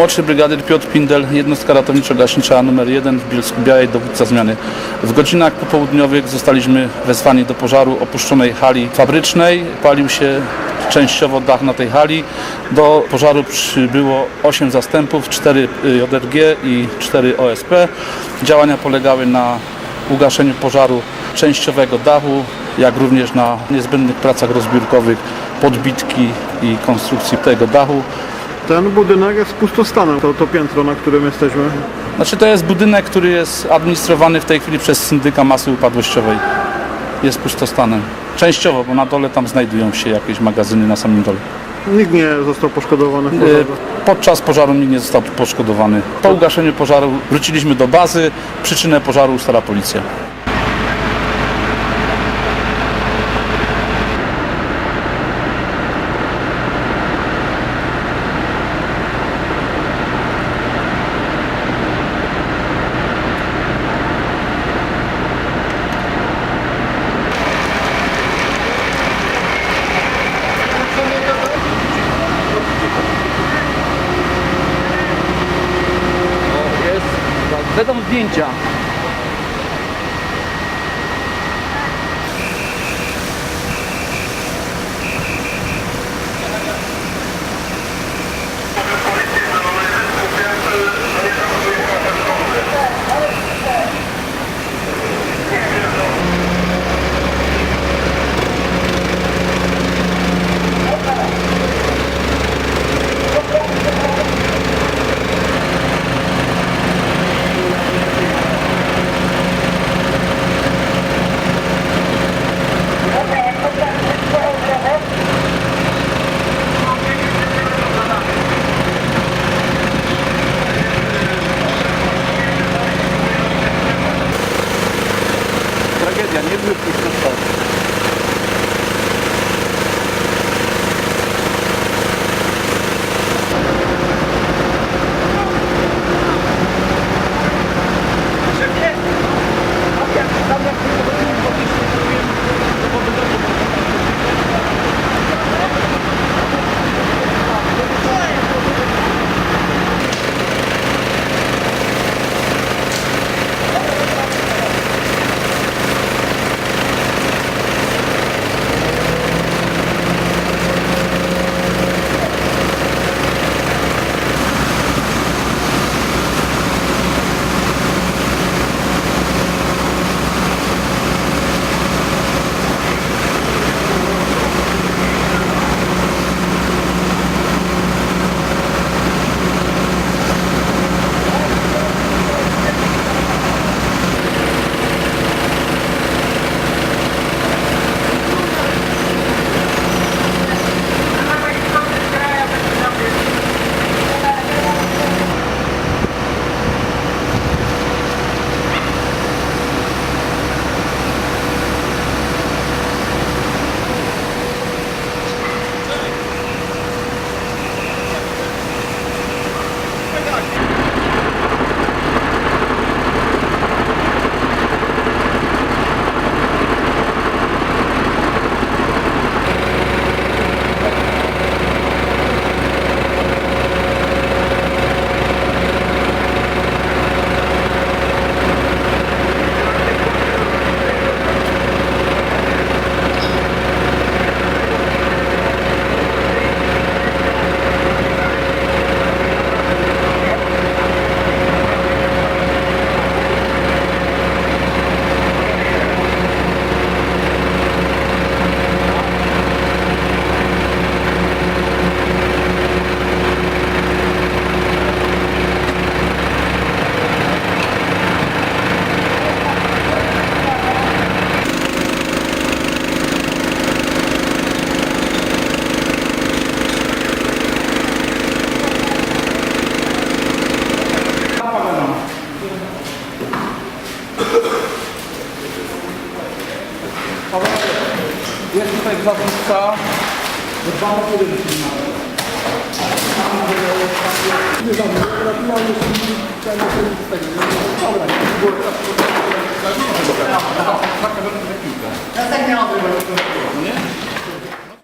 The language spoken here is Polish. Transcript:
Młodszy brygadyr Piotr Pindel, jednostka ratowniczo-gaśnicza numer 1 w Bielsku Białej, dowódca zmiany. W godzinach popołudniowych zostaliśmy wezwani do pożaru opuszczonej hali fabrycznej. Palił się częściowo dach na tej hali. Do pożaru przybyło 8 zastępów, 4 JRG i 4 OSP. Działania polegały na ugaszeniu pożaru częściowego dachu, jak również na niezbędnych pracach rozbiórkowych podbitki i konstrukcji tego dachu. Ten budynek jest pustostanem, to, to piętro, na którym jesteśmy. Znaczy to jest budynek, który jest administrowany w tej chwili przez syndyka masy upadłościowej. Jest pustostanem. Częściowo, bo na dole tam znajdują się jakieś magazyny na samym dole. Nikt nie został poszkodowany w E, pożarze. Podczas pożaru nikt nie został poszkodowany. Po ugaszeniu pożaru wróciliśmy do bazy. Przyczynę pożaru ustala policja. Jest. Będą zdjęcia. ja nicht wirklich verkauft. Jest tutaj zapiska. Dwa budynki mamy. Dobra,